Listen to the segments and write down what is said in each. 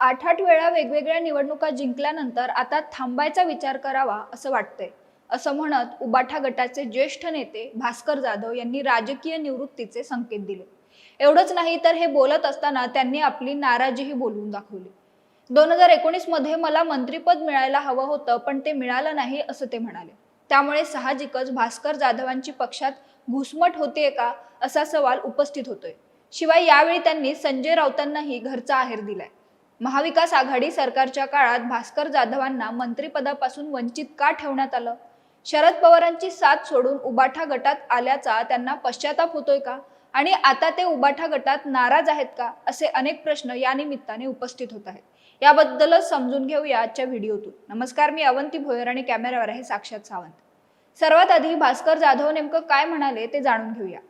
आठ आठ वेळा वेगवेगळ्या निवडणुका जिंकल्यानंतर आता थांबायचा विचार करावा असं वाटतंय. असं म्हणत उबाठा गटाचे ज्येष्ठ नेते भास्कर जाधव यांनी राजकीय निवृत्तीचे संकेत दिले. एवढंच नाही तर हे बोलत असताना त्यांनी आपली नाराजीही बोलवून दाखवली. दोन हजार एकोणीसमध्ये मला मंत्रीपद मिळायला हवं होतं पण ते मिळालं नाही असं ते म्हणाले. त्यामुळे साहजिकच भास्कर जाधवांची पक्षात घुसमट होतीये का असा सवाल उपस्थित होतोय. शिवाय यावेळी त्यांनी संजय राऊतांनाही घरचा आहेर दिलाय. महाविकास आघाडी सरकारच्या काळात भास्कर जाधवांना मंत्रिपदापासून वंचित का ठेवण्यात आलं? शरद पवारांची साथ सोडून उबाठा गटात आल्याचा त्यांना पश्चाताप होतोय का? आणि आता ते उबाठा गटात नाराज आहेत का? असे अनेक प्रश्न या निमित्ताने उपस्थित होत आहेत. याबद्दलच समजून घेऊया आजच्या व्हिडिओतून. नमस्कार मी अवंती भोयर आणि कॅमेऱ्यावर आहे साक्षात सावंत. सर्वात आधी भास्कर जाधव नेमकं काय म्हणाले ते जाणून घेऊया.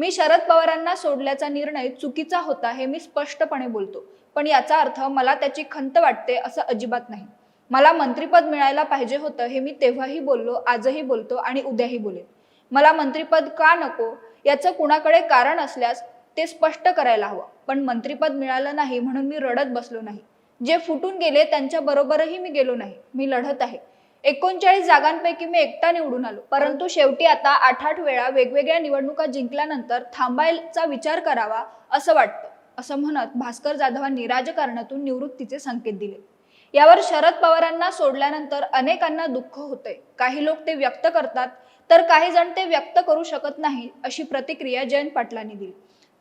मी शरद पवारांना सोडल्याचा निर्णय चुकीचा होता हे मी स्पष्टपणे बोलतो. पण याचा अर्थ मला त्याची खंत वाटते असं अजिबात नाही. मला मंत्रिपद मिळायला पाहिजे होतं हे मी तेव्हाही बोललो आजही बोलतो आणि उद्याही बोलेन. मला मंत्रिपद का नको? याचं कुणाकडे कारण असल्यास ते स्पष्ट करायला हवं. पण मंत्रिपद मिळालं नाही म्हणून मी रडत बसलो नाही. जे फुटून गेले त्यांच्या बरोबरही मी गेलो नाही. मी लढत आहे. एकोणचाळीस जागांपैकी मी एकटा निवडून आलो. परंतु शेवटी आता आठ आठ वेळा वेगवेगळ्या निवडणुका जिंकल्यानंतर थांबायचा विचार करावा असं वाटतं असं म्हणत भास्कर जाधवांनी राजकारणातून निवृत्तीचे संकेत दिले. यावर शरद पवारांना सोडल्यानंतर अनेकांना दुःख होते काही लोक ते व्यक्त करतात तर काही जण ते व्यक्त करू शकत नाही अशी प्रतिक्रिया जयंत पाटलांनी दिली.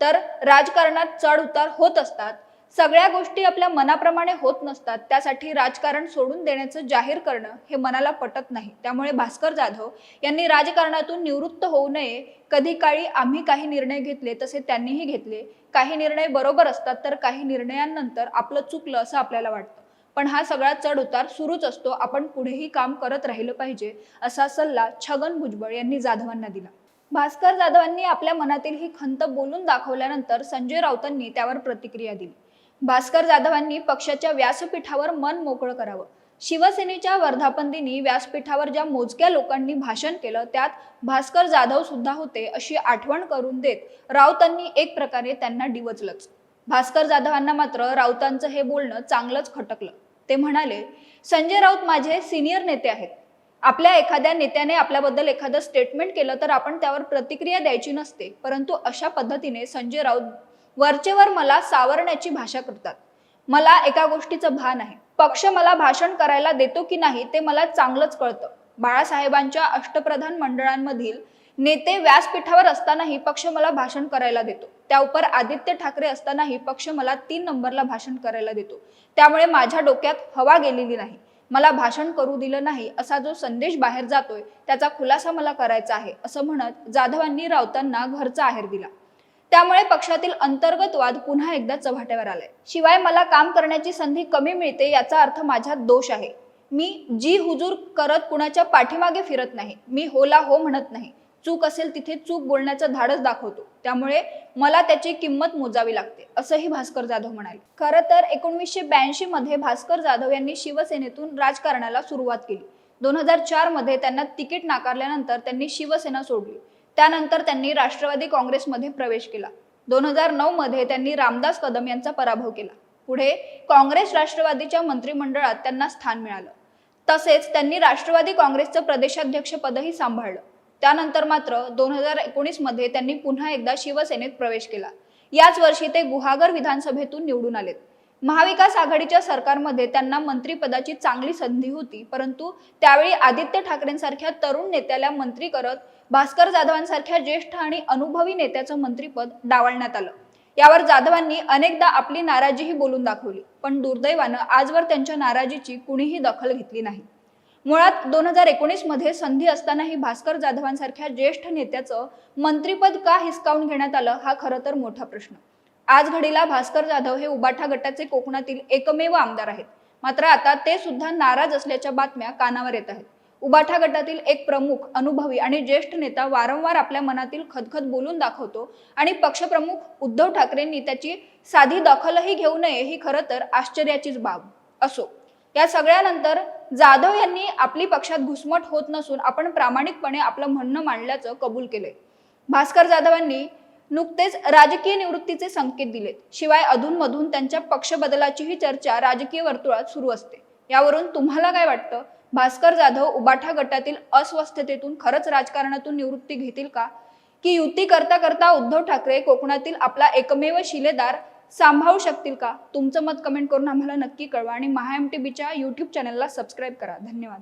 तर राजकारणात चढ उतार होत असतात सगळ्या गोष्टी आपल्या मनाप्रमाणे होत नसतात. त्यासाठी राजकारण सोडून देण्याचं जाहीर करणं हे मनाला पटत नाही. त्यामुळे भास्कर जाधव यांनी राजकारणातून निवृत्त होऊ नये. कधी काळी आम्ही काही निर्णय घेतले तसे त्यांनीही घेतले. काही निर्णय बरोबर असतात तर काही निर्णयांनंतर आपलं चुकलं असं आपल्याला वाटतं. पण हा सगळा चढ उतार सुरूच असतो. आपण पुढेही काम करत राहिलं पाहिजे असा सल्ला छगन भुजबळ यांनी जाधवांना दिला. भास्कर जाधवांनी आपल्या मनातील ही खंत बोलून दाखवल्यानंतर संजय राऊतांनी त्यावर प्रतिक्रिया दिली. भास्कर जाधवांनी पक्षाच्या व्यासपीठावर मन मोकळं करावं. शिवसेनेच्या वर्धापन दिनी व्यासपीठावर ज्या मोजक्या लोकांनी भाषण केलं त्यात भास्कर जाधव सुद्धा होते अशी आठवण करून देत राऊतांनी एक प्रकारे त्यांना डिवचलंच. भास्कर जाधवांना मात्र राऊतांचं हे बोलणं चांगलंच खटकलं. ते म्हणाले संजय राऊत माझे सिनियर नेते आहेत. आपल्या एखाद्या नेत्याने आपल्याबद्दल एखादं स्टेटमेंट केलं तर आपण त्यावर प्रतिक्रिया द्यायची नसते परंतु अशा पद्धतीने संजय राऊत वरचेवर मला सावरण्याची भाषा करतात. मला एका गोष्टीचं भान आहे. पक्ष मला भाषण करायला देतो की नाही ते मला चांगलंच कळतं. बाळासाहेबांच्या अष्टप्रधान मंडळांमधील नेते व्यासपीठावर असतानाही पक्ष मला भाषण करायला देतो. त्याउपर आदित्य ठाकरे असतानाही पक्ष मला तीन नंबरला भाषण करायला देतो. त्यामुळे माझ्या डोक्यात हवा गेलेली नाही. मला भाषण करू दिलं नाही असा जो संदेश बाहेर जातोय त्याचा खुलासा मला करायचा आहे असं म्हणत जाधवांनी राऊतांना घरचा आहेर दिला. त्यामुळे पक्षातील अंतर्गत वाद पुन्हा एकदा चव्हाट्यावर आलाय. शिवाय मला काम करण्याची संधी कमी मिळते याचा अर्थ माझ्यात दोष आहे. मी जी हुजूर करत कुणाच्या पाठीमागे फिरत नाही मी होला हो म्हणत नाही. चूक असेल तिथे चूक बोलण्याचं धाडस दाखवतो. त्यामुळे मला त्याची किंमत मोजावी लागते असंही भास्कर जाधव म्हणाले. खरं तर एकोणीसशे ब्याऐंशी मध्ये भास्कर जाधव यांनी शिवसेनेतून राजकारणाला सुरुवात केली. दोन हजार चारमध्ये त्यांना तिकीट नाकारल्यानंतर त्यांनी शिवसेना सोडली. त्यानंतर त्यांनी राष्ट्रवादी काँग्रेसमध्ये प्रवेश केला. दोन हजार नऊ मध्ये त्यांनी रामदास कदम यांचा पराभव केला. पुढे काँग्रेस राष्ट्रवादीच्या मंत्रिमंडळात त्यांना स्थान मिळालं. तसेच त्यांनी राष्ट्रवादी काँग्रेसचं प्रदेशाध्यक्षपदही सांभाळलं. त्यानंतर मात्र दोन हजार एकोणीसमध्ये त्यांनी पुन्हा एकदा शिवसेनेत प्रवेश केला. याच वर्षी ते गुहागर विधानसभेतून निवडून आलेत. महाविकास आघाडीच्या सरकारमध्ये त्यांना मंत्रिपदाची चांगली संधी होती. परंतु त्यावेळी आदित्य ठाकरेंसारख्या तरुण नेत्याला मंत्री करत भास्कर जाधवांसारख्या ज्येष्ठ आणि अनुभवी नेत्याचं मंत्रिपद डावलण्यात आलं. यावर जाधवांनी अनेकदा आपली नाराजीही बोलून दाखवली पण दुर्दैवानं आजवर त्यांच्या नाराजीची कुणीही दखल घेतली नाही. मुळात दोन हजार एकोणीसमध्ये संधी असतानाही भास्कर जाधवांसारख्या ज्येष्ठ नेत्याचं मंत्रिपद का हिसकावून घेण्यात आलं हा खरं तर मोठा प्रश्न. आज घडीला भास्कर जाधव हे उबाठा गटाचे कोकणातील एकमेव आमदार आहेत. मात्र आता ते सुद्धा नाराज असल्याच्या बातम्या कानावर येत आहेत. उबाठा गटातील एक प्रमुख अनुभवी आणि ज्येष्ठ नेता वारंवार आपल्या मनातील खदखद बोलून दाखवतो आणि पक्षप्रमुख उद्धव ठाकरेंनी त्याची साधी दखलही घेऊ नये ही खरं तर आश्चर्याचीच बाब असो. या सगळ्यानंतर जाधव यांनी आपली पक्षात घुसमट होत नसून आपण प्रामाणिकपणे आपलं म्हणणं मांडल्याचं कबूल केलंय. भास्कर जाधवांनी नुकतेच राजकीय निवृत्तीचे संकेत दिलेत. शिवाय अधूनमधून त्यांच्या पक्ष बदलाचीही चर्चा राजकीय वर्तुळात सुरू असते. यावरून तुम्हाला काय वाटतं? भास्कर जाधव उबाठा गटातील अस्वस्थतेतून खरंच राजकारणातून निवृत्ती घेतील का? की युती करता करता उद्धव ठाकरे कोकणातील आपला एकमेव शिलेदार सांभाळू शकतील का? तुमचं मत कमेंट करून आम्हाला नक्की कळवा आणि महाएमटीबीच्या टी बीच्या यूट्यूब चॅनलला सबस्क्राईब करा. धन्यवाद.